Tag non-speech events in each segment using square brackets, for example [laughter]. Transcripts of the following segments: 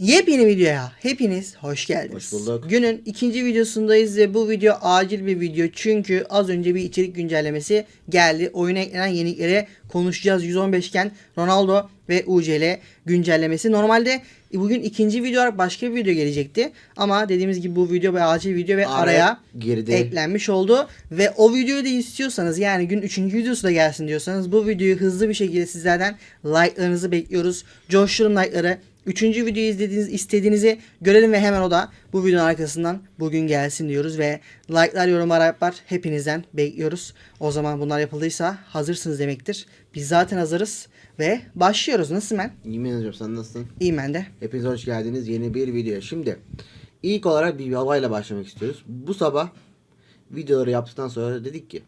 Yepyeni videoya hepiniz hoş geldiniz. Hoş bulduk. Günün ikinci videosundayız ve bu video acil bir video çünkü az önce bir içerik güncellemesi geldi. Oyuna eklenen yeniliklere konuşacağız. 115 iken Ronaldo ve UCL güncellemesi. Normalde bugün ikinci video olarak başka bir video gelecekti. Ama dediğimiz gibi bu video ve acil video ve Araya araya girdi. eklenmiş oldu. Ve o videoyu da istiyorsanız yani gün 3. videosu da gelsin diyorsanız bu videoyu hızlı bir şekilde sizlerden like'larınızı bekliyoruz. Coşturun like'ları. Üçüncü videoyu izlediğiniz, istediğinizi görelim ve hemen o da bu videonun arkasından bugün gelsin diyoruz ve like'lar, yorumlar, yapar hepinizden bekliyoruz. O zaman bunlar yapıldıysa hazırsınız demektir. Biz zaten hazırız ve başlıyoruz. Nasılsın ben? Yemin ediyorum sen nasılsın? İyiyim ben de. Hepiniz hoş geldiniz yeni bir video. Şimdi ilk olarak bir olayla başlamak istiyoruz. Bu sabah videoları yaptıktan sonra dedik ki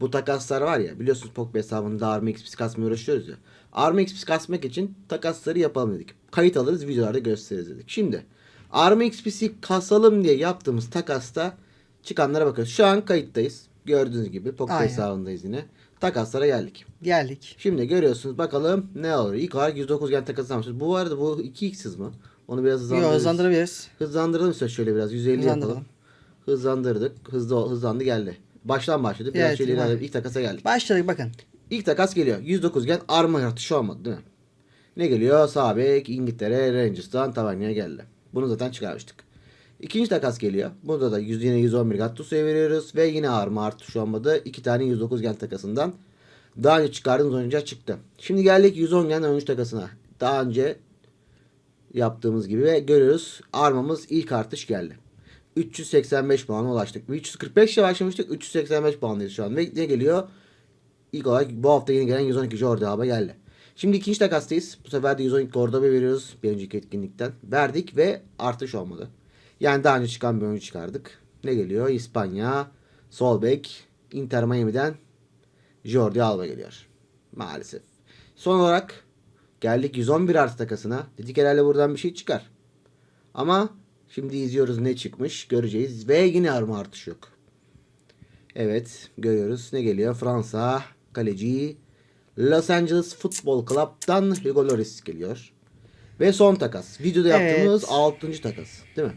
bu takaslar var ya biliyorsunuz Pogba hesabında Arma XP kasmaya uğraşıyoruz ya. Arma XP kasmak için takasları yapalım dedik. Kayıt alırız videolarda gösteririz dedik. Şimdi Arma XP'si kasalım diye yaptığımız takasta çıkanlara bakıyoruz. Şu an kayıttayız. Gördüğünüz gibi Aynen. hesabındayız yine. Takaslara geldik. Geldik. Şimdi görüyorsunuz bakalım ne olur. İlk olarak 109 gen takası almışız. Bu arada bu 2x hız mı? Onu biraz hızlandırırız. hızlandırabiliriz. Hızlandıralım istiyoruz şöyle biraz. 150 Hızlandıralım. yapalım. Hızlandırdık. Hızlı hızlandı geldi. Baştan başladık. Biraz Evet, şöyle ilerledik. İlk takasa geldik. Başladık bakın. İlk takas geliyor. 109 gen arma artışı olmadı değil mi? Ne geliyor? Sağ bek İngiltere Rangers'tan Tavernier geldi. Bunu zaten çıkarmıştık. İkinci takas geliyor. Burada da 100 yine 111 Gattuso'ya veriyoruz. Ve yine arma artışı olmadı. İki tane 109 gen takasından. Daha önce çıkardığımız oyuncular çıktı. Şimdi geldik 110 gen oyuncu takasına. Daha önce yaptığımız gibi ve görüyoruz armamız ilk artış geldi. 385 puana ulaştık. 345 ile başlamıştık. 385 puandayız şu an. Ve ne geliyor? İlk olarak bu hafta yeni gelen 112 Jordi Alba geldi. Şimdi ikinci takastayız. Bu sefer de 112 Cordoba veriyoruz. Bir önceki etkinlikten. Verdik ve artış olmadı. Yani daha önce çıkan bir oyuncu çıkardık. Ne geliyor? İspanya, sol bek, Inter Miami'den Jordi Alba geliyor. Maalesef. Son olarak geldik 111 artı takasına. Dedik herhalde buradan bir şey çıkar. Ama şimdi izliyoruz ne çıkmış göreceğiz. Ve yine arma artış yok. Evet görüyoruz ne geliyor Fransa kaleci Los Angeles Football Club'dan Hugo Lloris geliyor. Ve son takas. Videoda Evet. yaptığımız 6. takas. Değil mi?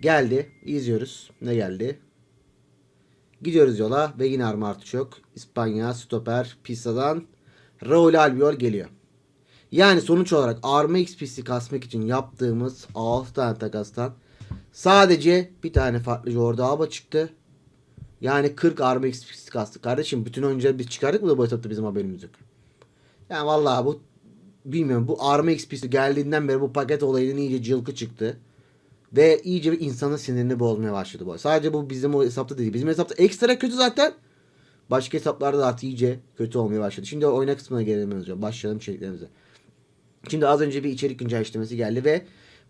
Geldi. izliyoruz. Ne geldi? Gidiyoruz yola ve yine arma artış yok. İspanya stoper Pisa'dan Raul Albiol geliyor. Yani sonuç olarak arma XP'si kasmak için yaptığımız 6 tane takastan sadece bir tane farklı Jordi Alba çıktı. Yani 40 arma XP'si kastık. Kardeşim bütün oyuncuları biz çıkardık mı da bu etapta bizim haberimiz yok. Yani vallahi bu bilmiyorum bu arma XP'si geldiğinden beri bu paket olayının iyice cılkı çıktı. Ve iyice bir insanın sinirini bozmaya başladı bu. Sadece bu bizim o hesapta değil. Bizim hesapta ekstra kötü zaten. Başka hesaplarda da artık iyice kötü olmaya başladı. Şimdi oyuna kısmına gelelim. Başlayalım içeriklerimize. Şimdi az önce bir içerik güncelleştirmesi geldi ve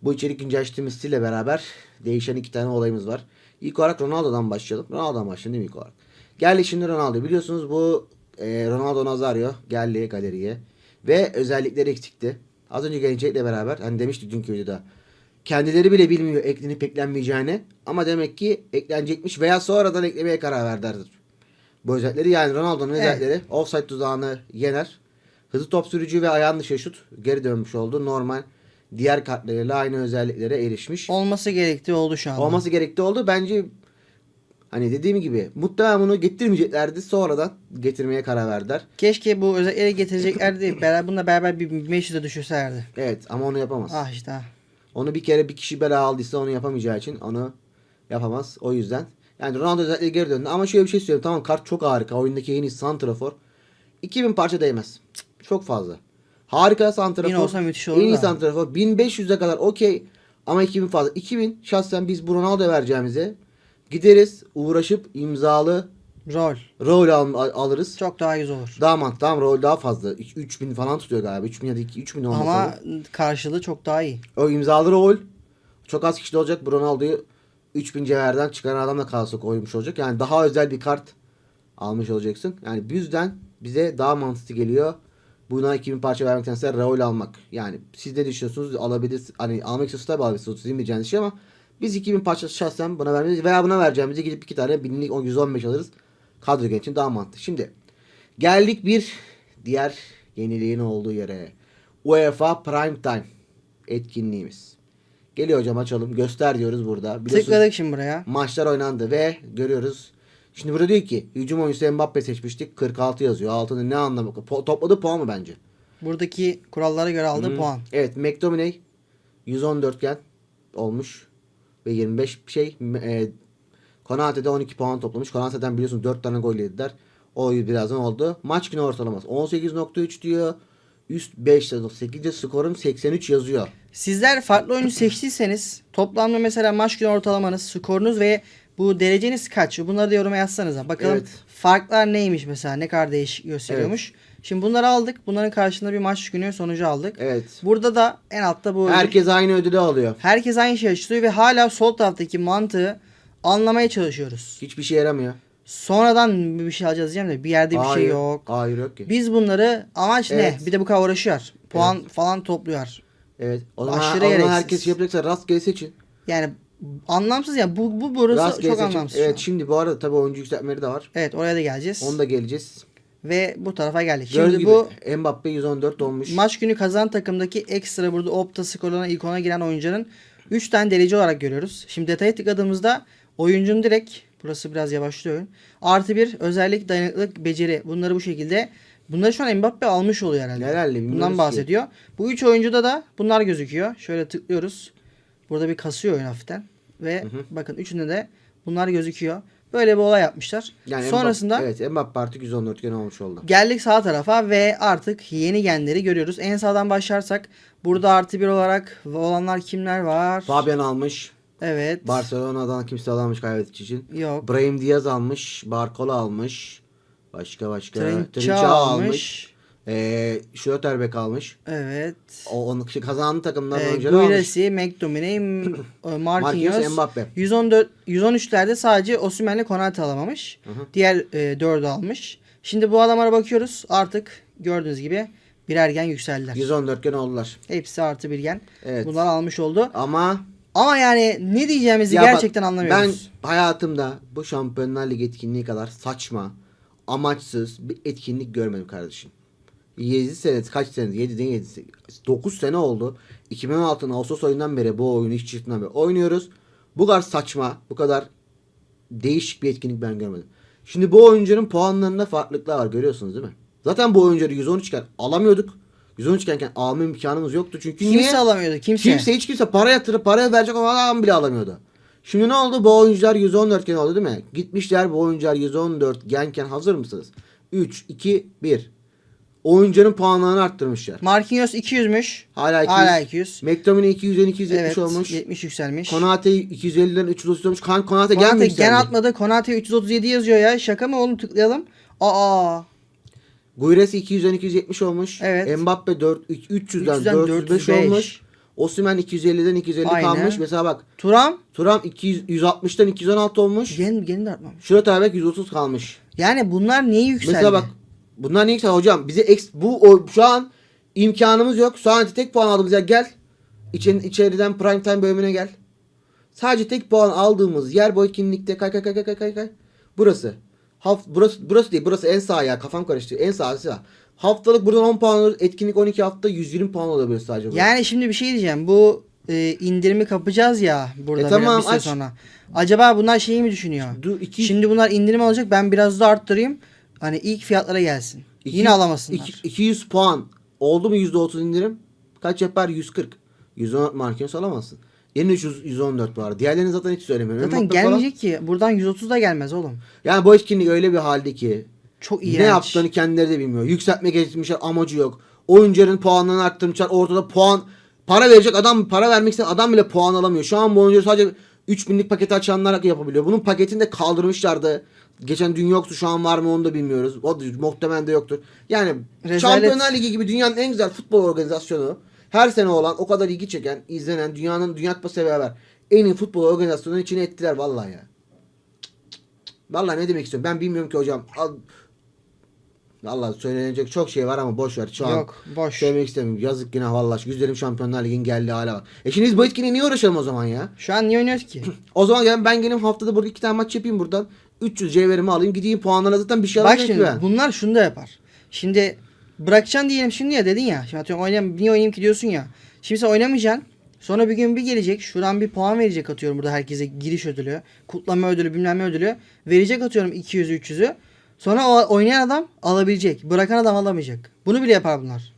bu içerik güncelleştirmesiyle beraber değişen iki tane olayımız var. İlk olarak Ronaldo'dan başlayalım. Ronaldo'dan başlayalım ilk olarak? Geldi şimdi Ronaldo. Biliyorsunuz bu e, Ronaldo Nazario geldi galeriye. Ve özellikleri eksikti. Az önce gelecekle beraber hani demiştik dünkü videoda. Kendileri bile bilmiyor eklenip eklenmeyeceğini. Ama demek ki eklenecekmiş veya sonradan eklemeye karar verdiler. Bu özellikleri yani Ronaldo'nun Evet. özellikleri offside tuzağını yener. Hızlı top sürücü ve ayağın dışı şut geri dönmüş oldu. Normal diğer kartlarıyla aynı özelliklere erişmiş. Olması gerektiği oldu şu an. Olması gerektiği oldu. Bence hani dediğim gibi muhtemelen bunu getirmeyeceklerdi. Sonradan getirmeye karar verdiler. Keşke bu özellikleri getireceklerdi. beraber bununla beraber bir 500'e düşürselerdi. Evet ama onu yapamaz. Ah işte. ah. Onu bir kere bir kişi bela aldıysa onu yapamayacağı için onu yapamaz. O yüzden. Yani Ronaldo özellikle geri döndü. Ama şöyle bir şey söyleyeyim. Tamam kart çok harika. Oyundaki en iyi santrafor. 2000 parça değmez. Çok fazla. Harika santrafor. Bin olsa müthiş En olur iyi da. santrafor. 1500'e kadar okey. Ama 2000 fazla. 2000 şahsen biz bu Ronaldo vereceğimize gideriz uğraşıp imzalı Rol. rol al- al- alırız. Çok daha güzel olur. Daha mantıklı. Tamam rol daha fazla. 3000 falan tutuyor galiba. 3000 ya da 2 3000 olmasa. Ama da. karşılığı çok daha iyi. O imzalı rol çok az kişide olacak. Bu Ronaldo'yu 3000 cevherden çıkaran adamla kalsak oymuş olacak. Yani daha özel bir kart almış olacaksın. Yani bizden bize daha mantıklı geliyor. Buna 2000 parça vermektense Raul almak. Yani siz ne düşünüyorsunuz? Alabilirsiniz. Hani almak istiyorsanız tabii alabilirsiniz. Sizin bileceğiniz şey ama biz 2000 parça şahsen buna vermeyiz. Veya buna vereceğimize gidip iki tane 1000'lik 115 alırız. Kadro için daha mantıklı. Şimdi geldik bir diğer yeniliğin olduğu yere. UEFA Prime Time. etkinliğimiz. Geliyor hocam açalım. Göster diyoruz burada. Biliyorsunuz Tıkladık şimdi buraya. maçlar oynandı ve görüyoruz. Şimdi burada diyor ki hücum oyuncusu Mbappe seçmiştik. 46 yazıyor. Altında ne anlamı? Po- topladığı puan mı bence? Buradaki kurallara göre aldığı Hı. puan. Evet McTominay 114 gen olmuş ve 25 şey e, Konate'de 12 puan toplamış. Konate'den biliyorsunuz 4 tane gol yediler. O birazdan oldu. Maç günü ortalaması 18.3 diyor. Üst 5 8'de skorum 83 yazıyor. Sizler farklı oyuncu seçtiyseniz toplamda mesela maç günü ortalamanız, skorunuz ve bu dereceniz kaç? Bunları da yoruma yazsanıza. Bakalım Evet. farklar neymiş mesela ne kadar değişik gösteriyormuş. Şimdi bunları aldık. Bunların karşılığında bir maç günü sonucu aldık. Evet. Burada da en altta bu ödül. Herkes aynı ödülü alıyor. Herkes aynı şey açıklıyor ve hala sol taraftaki mantığı anlamaya çalışıyoruz. Hiçbir şey yaramıyor. Sonradan bir şey alacağız diyeceğim de bir yerde bir şey Hayır. yok. Hayır yok ki. Biz bunları amaç Evet. ne? Bir de bu kadar uğraşıyor. Puan falan topluyor. Evet. O zaman, Aşırı o zaman gereksiz. herkes şey yapacaksa rastgele seçin. Yani anlamsız ya. Bu, bu burası Rastgele çok anlamsız. Evet şimdi bu arada tabii oyuncu yükseltmeleri de var. Evet oraya da geleceğiz. Onu da geleceğiz. Ve bu tarafa geldik. Gördüğünüz Şimdi gibi bu Mbappe 114 olmuş. maç günü kazanan takımdaki ekstra burada Opta skorlarına ilk ona giren oyuncunun 3 tane derece olarak görüyoruz. Şimdi detaya tıkladığımızda oyuncunun direkt burası biraz yavaşlıyor. Artı bir özellik, dayanıklılık, beceri. Bunları bu şekilde Bunları şu an Mbappe almış oluyor herhalde. Herhalde, Bundan ki. bahsediyor. Bu üç oyuncuda da bunlar gözüküyor. Şöyle tıklıyoruz. Burada bir kasıyor oyun hafiften. Ve bakın üçünde de bunlar gözüküyor. Böyle bir olay yapmışlar. Yani Sonrasında Mbappe, evet Mbappe artık 114 gen olmuş oldu. Geldik sağ tarafa ve artık yeni genleri görüyoruz. En sağdan başlarsak burada artı bir olarak olanlar kimler var? Fabian almış. Evet. Barcelona'dan kimse alamamış kaybettiği için. Yok. Brahim Diaz almış. Barcola almış. Başka başka. Trinçao almış. almış. Ee, Schlotterbeck almış. Evet. O onun kişi kazanan takımdan Ee, oyuncuları almış. Guirassi, McTominay, [clears throat] e, Marquinhos, Mbappe. 114 113'lerde sadece Osimhen'le Konate alamamış. Diğer e, dördü almış. Şimdi bu adamlara bakıyoruz. Artık gördüğünüz gibi birer gen yükseldiler. 114 gen oldular. Hepsi artı bir gen. Evet. Bunlar almış oldu. Ama Ama yani ne diyeceğimizi Ya bak, gerçekten anlamıyoruz. Ben hayatımda bu Şampiyonlar Ligi etkinliği kadar saçma, amaçsız bir etkinlik görmedim kardeşim. 7 sene kaç sene 7'den 7 9 sene oldu. 2016'nın Ağustos ayından beri bu oyunu hiç çıktığından beri oynuyoruz. Bu kadar saçma, bu kadar değişik bir etkinlik ben görmedim. Şimdi bu oyuncunun puanlarında farklılıklar var görüyorsunuz değil mi? Zaten bu oyuncuları 113 iken alamıyorduk. 113 iken alma imkanımız yoktu çünkü Kimse niye? alamıyordu. Kimse. Kimse hiç kimse para yatırıp paraya verecek olan adam bile alamıyordu. Şimdi ne oldu? Bu oyuncular 114 gen oldu değil mi? Gitmişler bu oyuncular 114 genken hazır mısınız? 3, 2, 1. Oyuncunun puanlarını arttırmışlar. Marquinhos 200'müş. Hala 200. Hala 200. McTominay 200'den 270 Evet. olmuş. 70 yükselmiş. Konate 250'den 330 olmuş. Kan Konate Konate yükseldi? gen atmadı. Konate 337 yazıyor ya. Şaka mı oğlum tıklayalım. Aa. Guires 200'den 270 olmuş. Evet. Mbappe 4 300'den 300'den 405 405. olmuş. Osimhen 250'den 250 Aynen. kalmış. Mesela bak Turam Turam 200 160'tan 216 olmuş. gen geni de artmamış. Schlotterbeck 130 kalmış. Yani bunlar neyi yükseldi? Mesela bak bunlar ne yüksel hocam bize eks, bu o, şu an imkanımız yok. Şu an tek puan aldığımız yer gel. İçin, içeriden prime time bölümüne gel. Sadece tek puan aldığımız yer bu etkinlikte kay kay kay kay kay kay. Burası. Haft, burası burası değil burası en sağ ya kafam karıştı. En sağ sağ. Haftalık buradan 10 puan alırız. Etkinlik 12 hafta 120 puan alabiliyoruz sadece. burada. Yani şimdi bir şey diyeceğim. Bu e, indirimi kapacağız ya burada E tamam, bir süre aç. sonra. Acaba bunlar şeyi mi düşünüyor? Du, iki, Şimdi bunlar indirim alacak. Ben biraz da arttırayım. Hani ilk fiyatlara gelsin. iki- Yine alamasınlar. iki- 200 puan oldu mu %30 indirim? Kaç yapar? 140. 114 Marquinhos alamazsın. Yeni 300, 114 var. Diğerlerini zaten hiç söylemiyorum. Zaten falan- gelmeyecek ki. Buradan 130 da gelmez oğlum. Yani bu etkinlik öyle bir halde ki Çok iğrenç. ne yaptığını kendileri de bilmiyor. Yükseltme geçmişler amacı yok. Oyuncuların puanlarını arttırmışlar. Ortada puan para verecek adam para vermek isteyen adam bile puan alamıyor. Şu an bu oyuncu sadece 3000'lik paketi açanlar yapabiliyor. Bunun paketini de kaldırmışlardı. Geçen dün yoktu şu an var mı onu da bilmiyoruz. O da muhtemelen de yoktur. Yani Rezalet. Şampiyonlar Ligi gibi dünyanın en güzel futbol organizasyonu her sene olan o kadar ilgi çeken, izlenen dünyanın Dünya Kupası beraber en iyi futbol organizasyonunun içine ettiler vallahi ya. Vallahi ne demek istiyorum ben bilmiyorum ki hocam. Al- Vallahi söylenecek çok şey var ama boş ver şu an. Yok, boş. Söylemek istemiyorum. Yazık yine vallahi. Güzelim Şampiyonlar Ligi'nin geldiği hala bak. E şimdi biz bu etkinliğe niye uğraşalım o zaman ya? Şu an niye oynuyoruz ki? [laughs] O zaman gel ben geleyim haftada burada iki tane maç yapayım buradan. 300 cevherimi alayım gideyim puanlarına zaten bir şey Bak şimdi ben. bunlar şunu da yapar. Şimdi bırakacaksın diyelim şimdi ya dedin ya. Şimdi atıyorum oynayayım, niye oynayayım ki diyorsun ya. Şimdi sen oynamayacaksın. Sonra bir gün bir gelecek. Şuradan bir puan verecek atıyorum burada herkese giriş ödülü. Kutlama ödülü bilmem ne ödülü. Verecek atıyorum 200'ü 300'ü. Sonra o oynayan adam alabilecek. Bırakan adam alamayacak. Bunu bile yapar bunlar.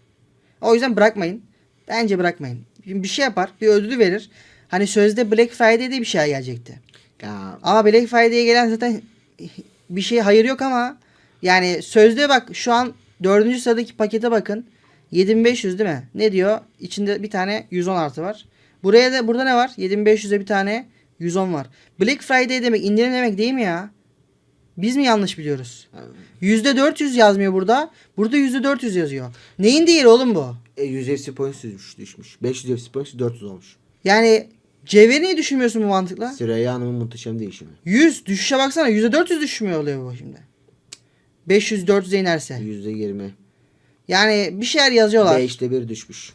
O yüzden bırakmayın. Bence bırakmayın. Şimdi bir şey yapar. Bir ödülü verir. Hani sözde Black Friday'de bir şey gelecekti. Ya Ama Black Friday'e gelen zaten bir şey hayır yok ama yani sözde bak şu an dördüncü sıradaki pakete bakın. 7500 değil mi? Ne diyor? İçinde bir tane 110 artı var. Buraya da burada ne var? 7500'e bir tane 110 var. Black Friday demek indirim demek değil mi ya? Biz mi yanlış biliyoruz? %400 yazmıyor burada. Burada %400 yazıyor. Neyin değeri oğlum bu? e, 100 FC points düşmüş, düşmüş. 500 FC points 400 olmuş. Yani cevheri niye düşünmüyorsun bu mantıkla? Süreyya Hanım'ın muhteşem değişimi. 100 düşüşe baksana %400 düşmüyor oluyor bu şimdi. 500 400'e inerse. %20. Yani bir şeyler yazıyorlar. 5'te 1 düşmüş.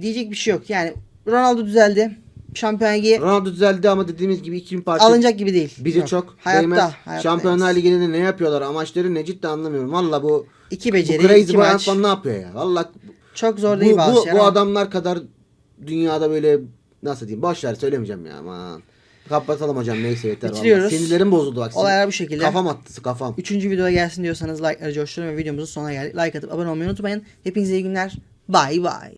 Diyecek bir şey yok. Yani Ronaldo düzeldi. Şampiyon Ligi Ronaldo düzeldi ama dediğimiz gibi 2000 parça alınacak gibi değil. bize Yok. çok hayatta, değmez. hayatta Şampiyonlar değmez. Ligi'nde ne yapıyorlar? Amaçları ne cidden anlamıyorum. Valla bu İki bu beceri, Crazy iki maç. falan ne yapıyor ya? Valla Çok zor bu, değil bazı bu, şeyler bu ama adamlar kadar dünyada böyle nasıl diyeyim? Boş ver söylemeyeceğim ya aman. Kapatalım hocam neyse yeter. vallahi. Bitiriyoruz. Sinirlerim bozuldu bak. Olaylar bu şekilde. Kafam attı kafam. Üçüncü videoda gelsin diyorsanız like'ları coşturun ve videomuzun sonuna geldik. Like atıp abone olmayı unutmayın. Hepinize iyi günler. Bye bye.